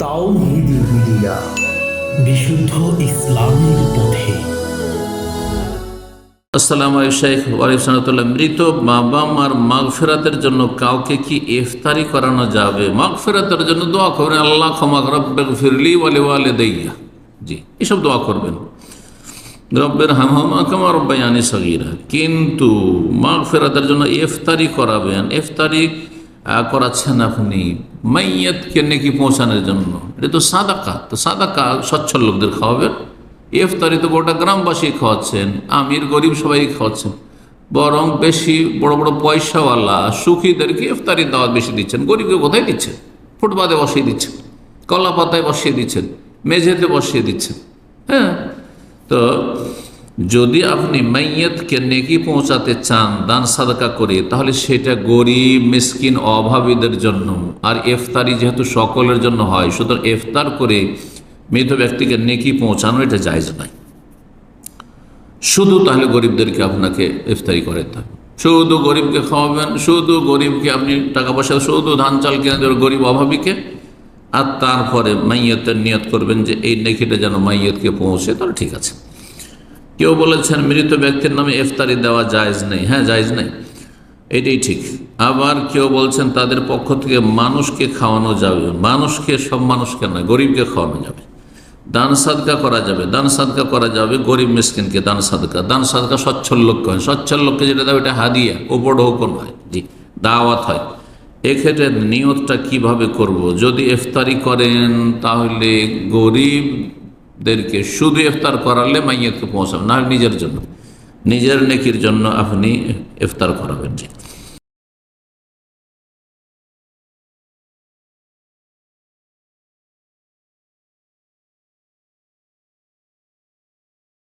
তাও মিডিয়া বিশুদ্ধ ইসলামের পথে। আসসালামু আলাইকুম শেখ ওয়ালিম সালাতুল্লাহ মৃত বাবা মার মাগফেরাতের জন্য কাউকে কি ইফতারি করানো যাবে? মাগফেরাতের জন্য দোয়া করবেন, আল্লাহ ক্ষমা রব্বের ফিরলি ওয়ালে ওয়ালে দইয়া জি, এসব দোয়া করবেন। রব্বের হামহামা কামা রব্বায়ানি সগিরা। কিন্তু মাগফেরাতের জন্য ইফতারি করাবেন। ইফতারি করাচ্ছেন আপনি। মাইয়াতকে নেকি পৌঁছানোর জন্য। এটা তো সাদাকা। তো সাদাকা সচ্ছল লোকদের খাওয়াবেন। ইফতারি তো গোটা গ্রামবাসী খাওয়াচ্ছেন, আমির গরিব সবাই খাওয়াচ্ছেন। বরং বেশি বড় বড় পয়সাওয়ালা, সুখীদেরকে ইফতারি দাওয়াত বেশি দিচ্ছেন। গরিবকে কোথায় দিচ্ছেন? ফুটপাতে বসিয়ে দিচ্ছেন। কলা পাতায় বসিয়ে দিচ্ছেন। মেঝেতে বসিয়ে দিচ্ছেন। হ্যাঁ? তো যদি আপনি মাইয়াতকে নেকি পৌঁছাতে চান, দান, সাদকা করে, তাহলে সেটা গরিব, মিসকিন, অভাবীদের জন্য। আর এফতারি যেহেতু সকলের জন্য হয়, সুতরাং ইফতার করে মৃত ব্যক্তিকে নেকি পৌঁছানো এটা জায়জ নয়। শুধু তাহলে গরিবদেরকে আপনাকে ইফতারি করে থাকবে শুধু গরিবকে খাওয়াবেন, শুধু গরিবকে আপনি টাকা পয়সা, শুধু ধান, চাল কিনে দেবেন গরিব অভাবীকে। আর তারপরে মাইয়তের নিয়ত করবেন যে, এই নেকিটা যেন মাইয়তকে পৌঁছে, তাহলে ঠিক আছে। কেউ বলেছেন, মৃত ব্যক্তির নামে ইফতারি দেওয়া জায়জ নেই। হ্যাঁ জায়জ নেই। এটাই ঠিক। আবার কেউ বলছেন, তাদের পক্ষ থেকে মানুষকে খাওয়ানো যাবে। মানুষকে, সব মানুষকে নয়, গরিবকে খাওয়ানো যাবে। দান সাদকা করা যাবে। দান সাদকা করা যাবে গরিব মিসকিনকে দান সাদকা। দান সাদকা সচ্ছল লোককে হয়। সচ্ছল লোককে যেটা দেবে এটা হাদিয়া, ওপর হুকুম হয় জি, দাওয়াত হয়। এক্ষেত্রে নিয়তটা কীভাবে করব? যদি ইফতারি করেন, তাহলে গরিবদেরকে শুধু ইফতার করালে মাইয়াতকে পৌঁছাবেন না নিজের জন্য। নিজের নেকির জন্য আপনি ইফতার করাবেন।